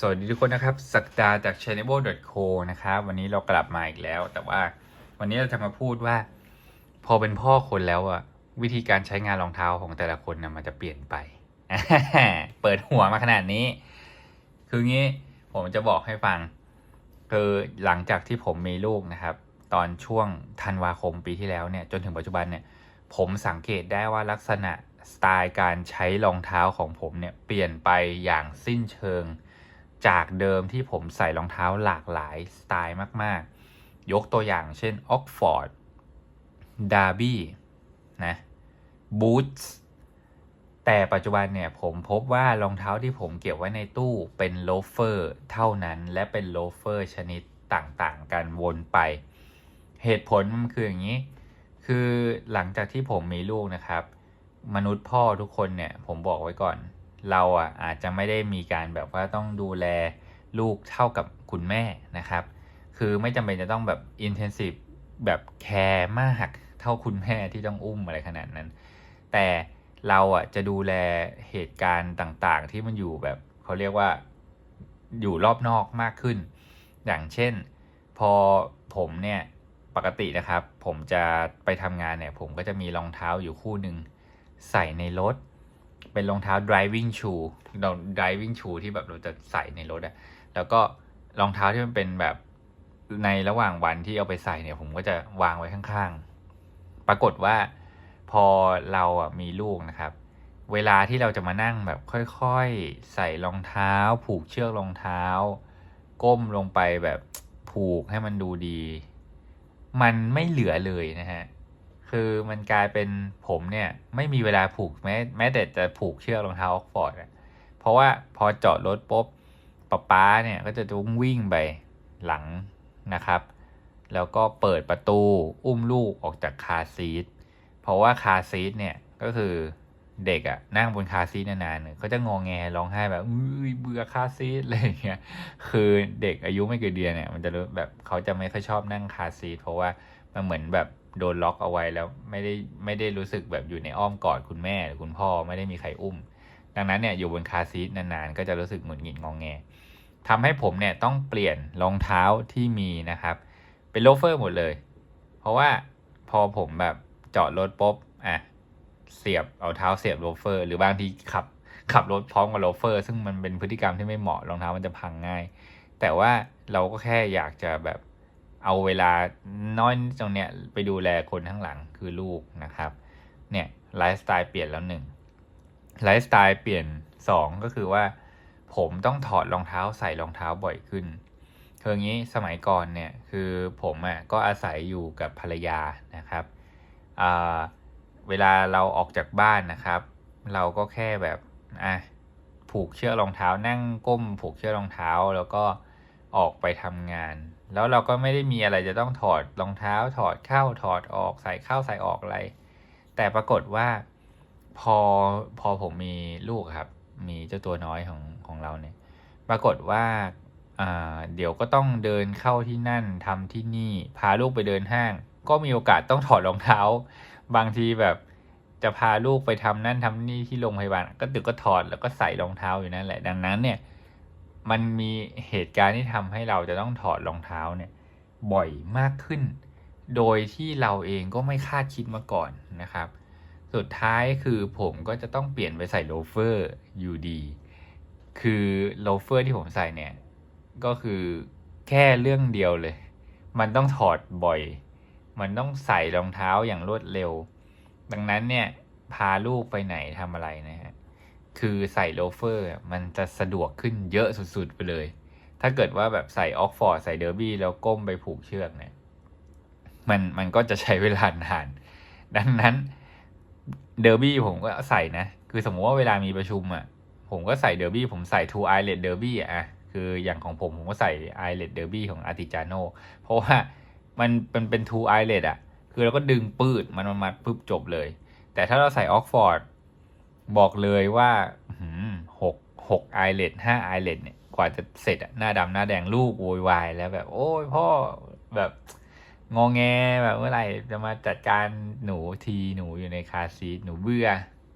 สวัสดีทุกคนนะครับ สักดาจาก channel.co นะครับ วันนี้เรากลับมาอีกแล้ว แต่ว่าวันนี้เราจะมาพูดว่า พอเป็นพ่อคนแล้วอะวิธีการใช้งานรองเท้าของแต่ละคนนะมันจะเปลี่ยนไป เปิดหัวมาขนาดนี้ คืองี้ผมจะบอกให้ฟัง คือหลังจากที่ผมมีลูกนะครับ ตอนช่วงธันวาคมปีที่แล้วเนี่ยจนถึงปัจจุบันเนี่ย ผมสังเกตได้ว่าลักษณะสไตล์การใช้รองเท้าของผมเนี่ยเปลี่ยนไปอย่างสิ้นเชิง จากเดิมที่ผมใส่รองเท้าหลากหลายสไตล์มาก ๆ ยกตัวอย่างเช่น Oxford Derby นะ Boots แต่ปัจจุบันเนี่ยผมพบว่ารองเท้าที่ผมเก็บไว้ในตู้เป็นโลเฟอร์เท่านั้นและเป็นโลเฟอร์ชนิดต่างๆ กันวนไป เหตุผลมันคืออย่างนี้ คือหลังจากที่ผมมีลูกนะครับ มนุษย์พ่อทุกคนเนี่ยผมบอกไว้ก่อน เราอะอาจจะไม่ได้มีการแบบว่าต้องดูแลลูกเท่ากับคุณแม่นะครับ คือไม่จำเป็นจะต้องแบบ intensive แบบแคร์มากเท่าคุณแม่ที่ต้องอุ้มอะไรขนาดนั้น แต่เราอะจะดูแลเหตุการณ์ต่างๆ ที่มันอยู่แบบเขาเรียกว่าอยู่รอบนอกมากขึ้น อย่างเช่น พอผมเนี่ยปกตินะครับ ผมจะไปทำงานเนี่ย ผมก็จะมีรองเท้าอยู่คู่หนึ่งใส่ในรถ เป็นรองเท้า driving shoe driving shoe ที่แบบเราจะใส่ในรถอะแล้วก็รองเท้าที่มันเป็นแบบในระหว่างวันที่เอาไปใส่เนี่ย ผมก็จะวางไว้ข้างๆ ปรากฏว่าพอเราอะมีลูกนะครับ เวลาที่เราจะมานั่งแบบค่อยๆ ใส่รองเท้า ผูกเชือกรองเท้า ก้มลงไปแบบผูกให้มันดูดี มันไม่เหลือเลยนะฮะ คือมันกลายเป็นผมเนี่ยไม่มีเวลาผูกแม้แม้แต่จะผูกเชือกรองเท้าออกฟอร์ดอะเพราะว่าพอจอดรถปุ๊บป๊าป๊าเนี่ยก็จะต้องวิ่งไปหลังนะครับ แล้วก็เปิดประตูอุ้มลูกออกจากคาซีทเพราะว่าคาซีทเนี่ยก็คือเด็กอะนั่งบนคาซีทนานๆเนี่ยเขาจะงองแงร้องไห้แบบอุ้ยเบื่อคาซีทอะไรอย่างเงี้ยคือเด็กอายุไม่เกินเดือนเนี่ยมันจะรู้แบบเขาจะไม่ค่อยชอบนั่งคาซีทเพราะว่ามันเหมือนแบบ โดนล็อกเอาไว้แล้วไม่ได้ไม่ได้รู้สึกแบบอยู่ในอ้อมกอดคุณแม่หรือคุณพ่อไม่ได้มีใครอุ้ม ดังนั้นเนี่ยอยู่บนคาซีทนานๆ ก็จะรู้สึกหงุดหงิดงองแงทำให้ผมเนี่ยต้องเปลี่ยนรองเท้าที่มีนะครับ เป็นโลเฟอร์หมดเลย เพราะว่าพอผมแบบจอดรถปุ๊บอะเสียบเอาเท้าเสียบโลเฟอร์ หรือบางทีขับขับรถพร้อมกับโลเฟอร์ ซึ่งมันเป็นพฤติกรรมที่ไม่เหมาะรองเท้ามันจะพังง่าย แต่ว่าเราก็แค่อยากจะแบบ เอาเวลาน้อยตรงเนี้ยไปดูแลคนข้างหลังคือลูกนะครับ เนี่ยไลฟ์สไตล์เปลี่ยนแล้วหนึ่งไลฟ์สไตล์เปลี่ยนสองก็คือว่า ผมต้องถอดรองเท้าใส่รองเท้าบ่อยขึ้นคืออย่างนี้สมัยก่อนเนี่ยคือผมอะก็อาศัยอยู่กับภรรยานะครับเวลาเราออกจากบ้านนะครับ เราก็แค่แบบอะผูกเชือกรองเท้านั่งก้มผูกเชือกรองเท้าแล้วก็ออกไปทำงาน แล้วเราก็ไม่ได้มีอะไรจะต้องถอดรองเท้าถอดเข้าถอดออกใส่เข้าใส่ออกอะไร แต่ปรากฏว่าพอพอผมมีลูกครับ มีเจ้าตัวน้อยของของเราเนี่ย ปรากฏว่าเดี๋ยวก็ต้องเดินเข้าที่นั่นทำที่นี่ พาลูกไปเดินห้าง ก็มีโอกาสต้องถอดรองเท้า บางทีแบบจะพาลูกไปทำนั่นทำนี่ที่โรงพยาบาลก็ตึกก็ถอดแล้วก็ใส่รองเท้าอยู่นั่นแหละ ดังนั้นเนี่ย มันมีเหตุการณ์ที่ทำให้เราจะต้องถอดรองเท้าเนี่ยบ่อยมากขึ้น โดยที่เราเองก็ไม่คาดคิดมาก่อนนะครับ สุดท้ายคือผมก็จะต้องเปลี่ยนไปใส่โลเฟอร์อยู่ดี คือโลเฟอร์ที่ผมใส่เนี่ยก็คือแค่เรื่องเดียวเลย มันต้องถอดบ่อย มันต้องใส่รองเท้าอย่างรวดเร็ว ดังนั้นเนี่ยพาลูกไปไหนทำอะไรนะฮะ คือใส่โลเฟอร์มันจะสะดวกขึ้นเยอะสุดๆไปเลย ถ้าเกิดว่าแบบใส่ออกฟอร์ดใส่เดอร์บี้แล้วก้มไปผูกเชือกเนี่ย มันมันก็จะใช้เวลานาน ดังนั้นเดอร์บี้ผมก็ใส่นะ คือสมมติว่าเวลามีประชุมอะ ผมก็ใส่เดอร์บี้ผมใส่ two eyelet derby อะ คืออย่างของผมผมก็ใส่ eyelet derby ของ Artigiano เพราะว่ามันเป็นเป็น two eyelet อะ คือเราก็ดึงปืดมันมันมัดปุ๊บจบเลย แต่ถ้าเราใส่ออกฟอร์ด บอกเลยว่าหกหก eyelet ห้า eyelet เนี่ยกว่าจะเสร็จหน้าดำหน้าแดงลูกโวยวายแล้วแบบ โอ้ยพ่อแบบงองแงแบบเมื่อไหร่จะมาจัดการหนูทีหนูอยู่ในคาซีหนูเบื่อ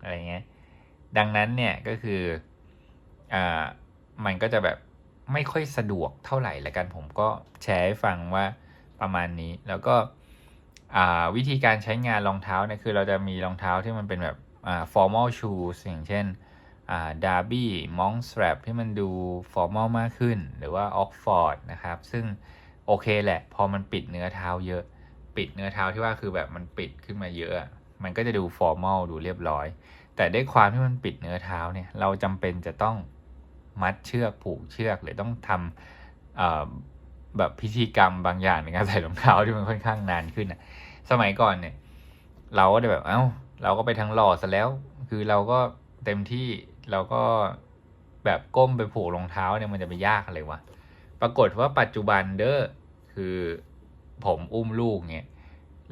อะไรเงี้ยดังนั้นเนี่ยก็คืออ่ามันก็จะแบบไม่ค่อยสะดวกเท่าไหร่ละกันผมก็แชร์ให้ฟังว่าประมาณนี้แล้วก็อ่าวิธีการใช้งานรองเท้าเนี่ยคือเราจะมีรองเท้าที่มันเป็นแบบ formal shoes อย่างเช่นอ่า Derby Monk Strap ที่มันดู formal มากขึ้น หรือว่า Oxford นะครับ ซึ่งโอเคแหละ พอมันปิดเนื้อเท้าเยอะ ปิดเนื้อเท้าที่ว่าคือแบบมันปิดขึ้นมาเยอะ มันก็จะดู formal ดูเรียบร้อย แต่ด้วยความที่มันปิดเนื้อเท้าเนี่ย เราจำเป็นจะต้องมัดเชือกผูกเชือก หรือต้องทำอ่อแบบพิธีกรรมบางอย่างในการใส่รองเท้าที่มันค่อนข้างนานขึ้นอะสมัยก่อนเนี่ย เราก็จะแบบเอ้า เราก็ไปทางหล่อซะแล้ว คือเราก็เต็มที่เราก็แบบก้มไปผูกรองเท้าเนี่ยมันจะไปยากอะไรวะ ปรากฏว่าปัจจุบันเด้อคือผมอุ้มลูกเนี่ย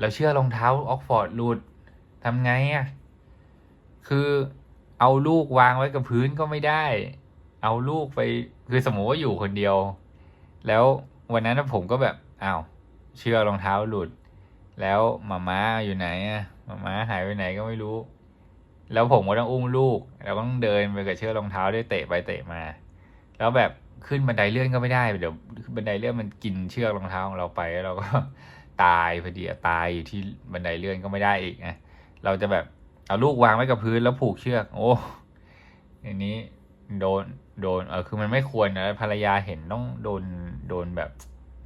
เราเชื่อรองเท้าออกฟอร์ดหลุดทำไงอะ่ะ คือเอาลูกวางไว้กับพื้นก็ไม่ได้ เอาลูกไปคือสมมติว่าอยู่คนเดียว แล้ววันนั้นผมก็แบบอ้าวเชื่อรองเท้าหลุด แล้วมาม่าอยู่ไหนอะมาม่าหายไปไหนก็ไม่รู้ แล้วผมก็ต้องอุ้มลูก แล้วก็ต้องเดินไปกับเชือกรองเท้าด้วยเตะไปเตะมา แล้วแบบขึ้นบันไดเลื่อนก็ไม่ได้เดี๋ยวบันไดเลื่อนมันกินเชือกรองเท้าของเราไปแล้วเราก็ตายพอดีตายอยู่ที่บันไดเลื่อนก็ไม่ได้อีกนะเราจะแบบเอาลูกวางไว้กับพื้นแล้วผูกเชือก โอ้อันนี้โดนโดนเออคือมันไม่ควรนะภรรยาเห็นต้องโดนโดนแบบ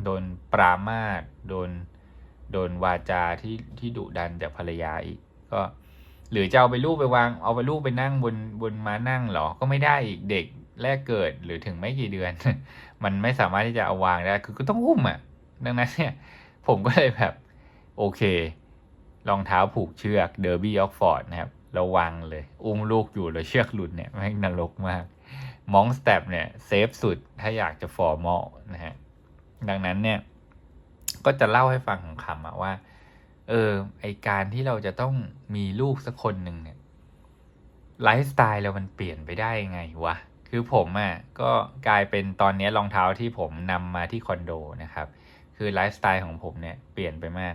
โดนปรามาสโดน โดนวาจาที่ที่ดุดันจากภรรยาอีก ก็ หรือจะเอาไปลูกไปวาง เอาไปลูกไปนั่งบนบนม้านั่งเหรอ ก็ไม่ได้อีกเด็กแรกเกิดหรือถึงไม่กี่เดือน มันไม่สามารถที่จะเอาวางได้ คือก็ต้องอุ้มอะ ดังนั้นเนี่ย ผมก็เลยแบบ โอเครองเท้าผูกเชือกเดอร์บี้ออกฟอร์ดนะครับ ระวังเลย อุ้มลูกอยู่แล้วเชือกหลุดเนี่ยแม่งนรกมากมองสเต็ปเนี่ยเซฟสุดถ้าอยากจะฟอร์มอลนะฮะดังนั้นเนี่ย ก็จะเล่าให้ฟังของคำอะว่า เออ ไอการที่เราจะต้องมีลูกสักคนหนึ่งเนี่ยไลฟ์สไตล์เรามันเปลี่ยนไปได้ยังไงวะ คือผมอะ่ะก็กลายเป็นตอนนี้รองเท้าที่ผมนำมาที่คอนโดนะครับ คือไลฟ์สไตล์ของผมเนี่ยเปลี่ยนไปมาก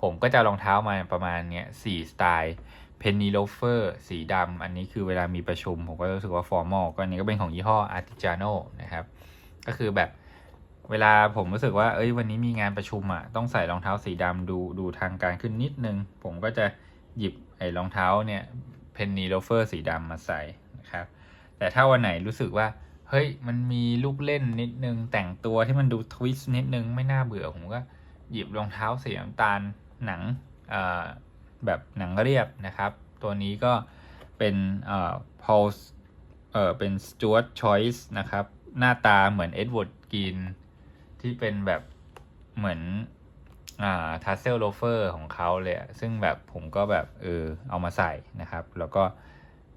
ผมก็จะรองเท้ามาประมาณเนี้ยสี่สไตล์เพนนีโลเฟอร์สีดำอันนี้คือเวลามีประชุม ผมก็รู้สึกว่าฟอร์มอลก็อันนี้ก็เป็นของยี่ห้อ Artigiano นะครับ ก็คือแบบ เวลาผมรู้สึกว่า เอ้ย วันนี้มีงานประชุมอะ่ะ ต้องใส่รองเท้าสีดำดูดูทางการขึ้นนิดนึง ผมก็จะหยิบไอ้รองเท้าเนี่ยเพนนีโลเฟอร์สีดำมาใส่นะครับ แต่ถ้าวันไหนรู้สึกว่า เฮ้ย มันมีลูกเล่นนิดนึง แต่งตัวที่มันดูทวิสต์นิดนึง ไม่น่าเบื่อ ผมก็หยิบรองเท้าสีน้ำตาลหนังแบบหนังเรียบนะครับ ตัวนี้ก็เป็นเอ่อ Pulse เอ่อเป็น Stuart Choice นะครับ หน้าตาเหมือน Edward Green ที่เป็นแบบเหมือนอ่าทัสเซลโลเฟอร์ของเขาเลยซึ่งแบบผมก็แบบเออเอามาใส่นะครับ แล้วก็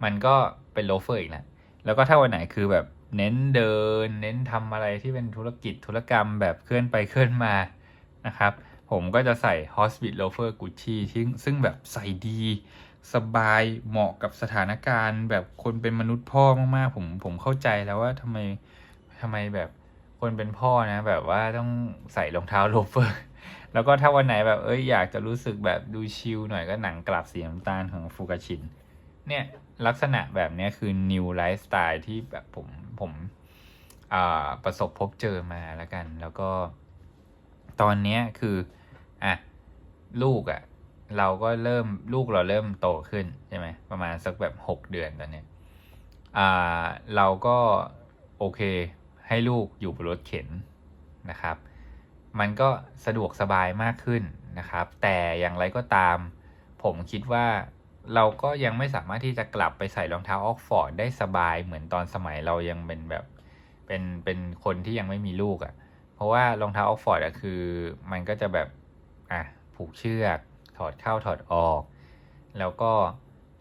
มันก็เป็นโลเฟอร์อีกแหละแล้วก็ถ้าวันไหนคือแบบเน้นเดิน เน้นทำอะไรที่เป็นธุรกิจธุรกรรมแบบเคลื่อนไปเคลื่อนมานะครับ ผมก็จะใส่ Hospit Loafer Gucci ซึ่งซึ่งแบบใส่ดี สบายเหมาะกับสถานการณ์ แบบคนเป็นมนุษย์พ่อมากๆ ผมผมเข้าใจแล้วว่าทำไมทำไมแบบ คนเป็นพ่อนะ แบบว่าต้องใส่รองเท้าโลเฟอร์ แล้วก็ถ้าวันไหนแบบเอ้ยอยากจะรู้สึกแบบดูชิลหน่อยก็หนังกลับสีน้ำตาลของฟูกาชิน เนี่ยลักษณะแบบนี้คือ new lifestyle ที่แบบผมผมประสบพบเจอมาแล้วกัน แล้วก็ตอนนี้คืออะลูกอะ่ะ เราก็เริ่มลูกเราเริ่มโตขึ้นใช่ไหมประมาณสักแบบหกเดือนตอนนี้อ่าเราก็โอเค ให้ลูกอยู่บนรถเข็นนะครับ มันก็สะดวกสบายมากขึ้นนะครับ แต่อย่างไรก็ตาม ผมคิดว่าเราก็ยังไม่สามารถที่จะกลับไปใส่รองเท้าออกฟอร์ดได้สบายเหมือนตอนสมัยเรายังเป็นแบบเป็นเป็นคนที่ยังไม่มีลูกอะ่ะ เพราะว่ารองเท้าออกฟอร์ดอะคือ มันก็จะแบบอะผูกเชือกถอดเข้าถอดออก แล้วก็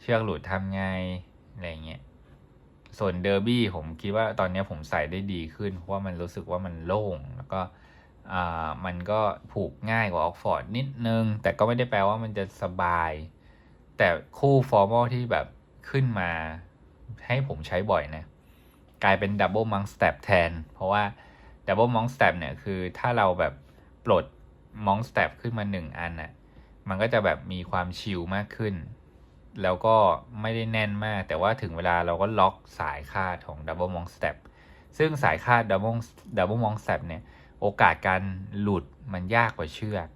เชือกหลุดทำไงอะไรเงี้ย ส่วนเดอร์บี้ผมคิดว่าตอนนี้ผมใส่ได้ดีขึ้น เพราะว่ามันรู้สึกว่ามันโล่ง แล้วก็มันก็ผูกง่ายกว่าออกฟอร์ดนิดนึง แต่ก็ไม่ได้แปลว่ามันจะสบาย แต่คู่ฟอร์มอลที่แบบขึ้นมาให้ผมใช้บ่อยนะ กลายเป็นดับเบิลมังสเตปแทน เพราะว่าดับเบิลมองสเตปเนี่ยคือถ้าเราแบบปลดมองสเตปขึ้นมาหนึ่งอันน่ะมันก็จะแบบมีความชิลมากขึ้น แล้วก็ไม่ได้แน่นมาก แต่ว่าถึงเวลาเราก็ล็อกสายคาดของดับเบิลมองสเตปซึ่งสายคาดดับเบิลดับเบิลมองแซบเนี่ยโอกาสการหลุดมันยากกว่าเชือก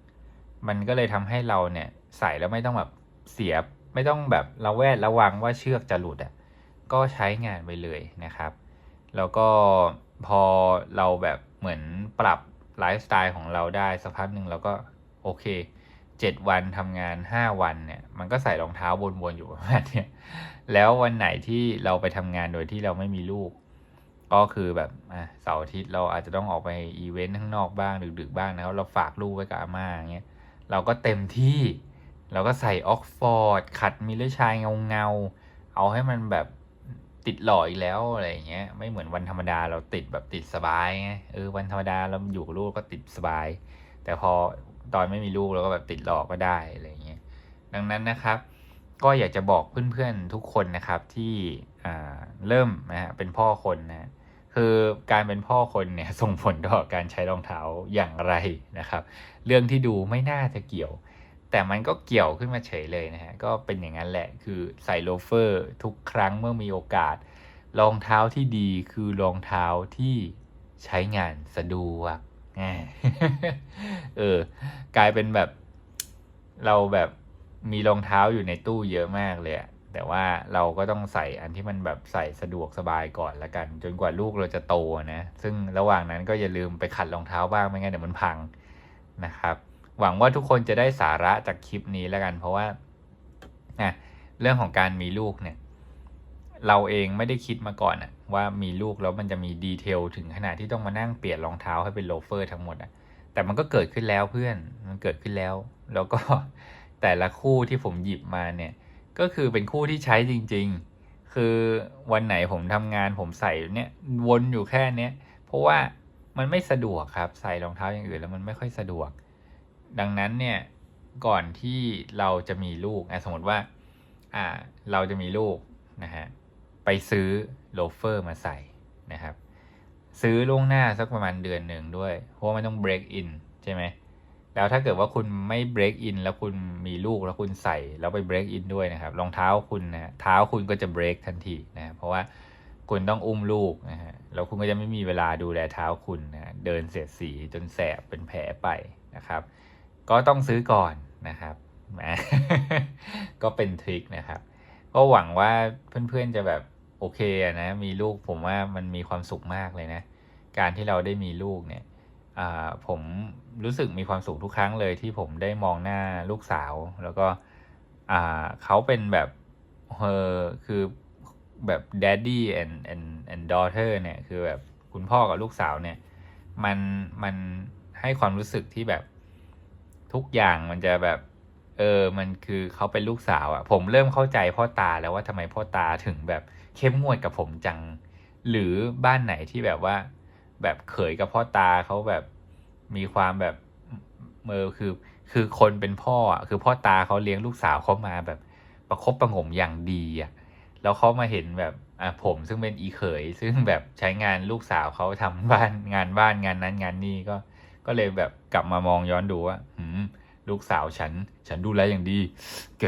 มันก็เลยทำให้เราเนี่ยใส่แล้วไม่ต้องแบบเสียไม่ต้องแบบระแวดระวังว่าเชือกจะหลุดอะก็ใช้งานไปเลยนะครับ แล้วก็พอเราแบบเหมือนปรับไลฟ์สไตล์ของเราได้สักพักหนึ่งเราก็โอเค เจ็ดวันทำงานห้าวันเนี่ย มันก็ใส่รองเท้าวนๆอยู่ประมาณเนี้ยแล้ววันไหนที่เราไปทำงานโดยที่เราไม่มีลูก ก็คือแบบอะเสาร์อาทิตย์เราอาจจะต้องออกไปอีเวนต์ข้างนอกบ้างดึกๆบ้างนะครับเราฝากลูกไว้กับอาม่าอย่างเงี้ยเราก็เต็มที่เราก็ใส่ออกฟอร์ดขัดมิลเลชายเงาเงาๆเอาให้มันแบบติดหล่ออีกแล้วอะไรอย่างเงี้ยไม่เหมือนวันธรรมดาเราติดแบบติดสบายไงเออวันธรรมดาเราอยู่กับลูกก็ติดสบาย แต่พอ ตอนไม่มีลูกเราก็แบบติดหลอกก็ได้อะไรอย่างเงี้ยดังนั้นนะครับ ก็อยากจะบอกเพื่อนๆทุกคนนะครับที่เริ่มนะฮะเป็นพ่อคนนะคือการเป็นพ่อคนเนี่ยส่งผลต่อการใช้รองเท้าอย่างไรนะครับ เรื่องที่ดูไม่น่าจะเกี่ยว แต่มันก็เกี่ยวขึ้นมาเฉยเลยนะฮะก็เป็นอย่างนั้นแหละคือใส่โลเฟอร์ทุกครั้งเมื่อมีโอกาส รองเท้าที่ดีคือรองเท้าที่ใช้งานสะดวก เออ กลายเป็นแบบเราแบบมีรองเท้าอยู่ในตู้เยอะมากเลยอะแต่ว่าเราก็ต้องใส่อันที่มันแบบใส่สะดวกสบายก่อนละกัน จนกว่าลูกเราจะโตนะ ซึ่งระหว่างนั้นก็อย่าลืมไปขัดรองเท้าบ้างไม่งั้นเดี๋ยวมันพังนะครับ หวังว่าทุกคนจะได้สาระจากคลิปนี้ล้วกัน เพราะว่าอะเรื่องของการมีลูกเนี่ย เราเองไม่ได้คิดมาก่อนอะ ว่ามีลูกแล้วมันจะมีดีเทลถึงขนาดที่ต้องมานั่งเปลี่ยนรองเท้าให้เป็นโลเฟอร์ทั้งหมดอะแต่มันก็เกิดขึ้นแล้วเพื่อนมันเกิดขึ้นแล้ว แล้วก็แต่ละคู่ที่ผมหยิบมาเนี่ยก็คือเป็นคู่ที่ใช้จริง ๆ คือวันไหนผมทำงานผมใส่เนี่ยวนอยู่แค่เนี้ยเพราะว่ามันไม่สะดวกครับ ใส่รองเท้าอย่างอื่นแล้วมันไม่ค่อยสะดวก ดังนั้นเนี่ยก่อนที่เราจะมีลูกอะสมมติว่าอ่าเราจะมีลูกนะฮะไปซื้อ โลเฟอร์มาใส่นะครับ ซื้อล่วงหน้าสักประมาณเดือนหนึ่งด้วย เพราะมันต้อง break in ใช่ไหมแล้วถ้าเกิดว่าคุณไม่ break in แล้วคุณมีลูกแล้วคุณใส่แล้วไป break in ด้วยนะครับรองเท้าคุณนะเท้าคุณก็จะ break ทันทีนะเพราะว่าคุณต้องอุ้มลูกนะฮะแล้วคุณก็จะไม่มีเวลาดูแลเท้าคุณนะเดินเสียดสีจนแสบเป็นแผลไปนะครับ ก็ต้องซื้อก่อนนะครับแหมก็เป็นทริคนะครับ ก็หวังว่าเพื่อนๆจะแบบ โอเคอะนะมีลูกผมว่ามันมีความสุขมากเลยนะ การที่เราได้มีลูกเนี่ยผมรู้สึกมีความสุขทุกครั้งเลยที่ผมได้มองหน้าลูกสาว แล้วก็เขาเป็นแบบเออคือแบบ daddy and and and daughter เนี่ยคือแบบคุณพ่อกับลูกสาวเนี่ยมันมันให้ความรู้สึกที่แบบทุกอย่างมันจะแบบ เออมันคือเขาเป็นลูกสาวอะ่ะ ผมเริ่มเข้าใจพ่อตาแล้วว่าทำไมพ่อตาถึงแบบ เข้มงวดกับผมจัง หรือบ้านไหนที่แบบว่า แบบเขยกับพ่อตาเขาแบบมีความแบบเออคือ คือคนเป็นพ่ออะคือพ่อตาเขาเลี้ยงลูกสาวเขามาแบบประคบประหงมอย่างดีอะแล้วเขามาเห็นแบบอะผมซึ่งเป็นอีเขย ซึ่งแบบใช้งานลูกสาวเขาทำบ้านงานบ้านงานนั้นงานนี้ก็ ก็เลยแบบกลับมามองย้อนดูว่าหืมลูกสาวฉัน ฉันดูแลอย่างดี แก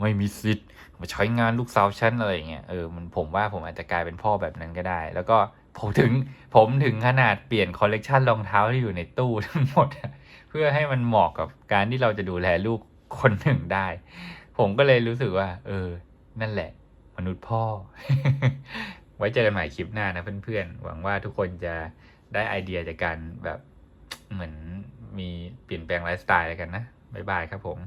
ไม่มีสิทธิ์ มาใช้งานลูกสาวฉันอะไรอย่างเงี้ยเออมันผมว่าผมอาจจะกลายเป็นพ่อแบบนั้นก็ได้ แล้วก็ผมถึงผมถึงขนาดเปลี่ยนคอลเลกชันรองเท้าที่อยู่ในตู้ทั้งหมด เพื่อให้มันเหมาะกับการที่เราจะดูแลลูกคนหนึ่งได้ ผมก็เลยรู้สึกว่า เออ นั่นแหละ มนุษย์พ่อ ไว้เจอกันใหม่คลิปหน้านะเพื่อนๆ หวังว่าทุกคนจะได้ไอเดียจากการแบบเหมือนมีเปลี่ยนแปลงไลฟ์สไตล์กันนะ บ๊ายบายครับผม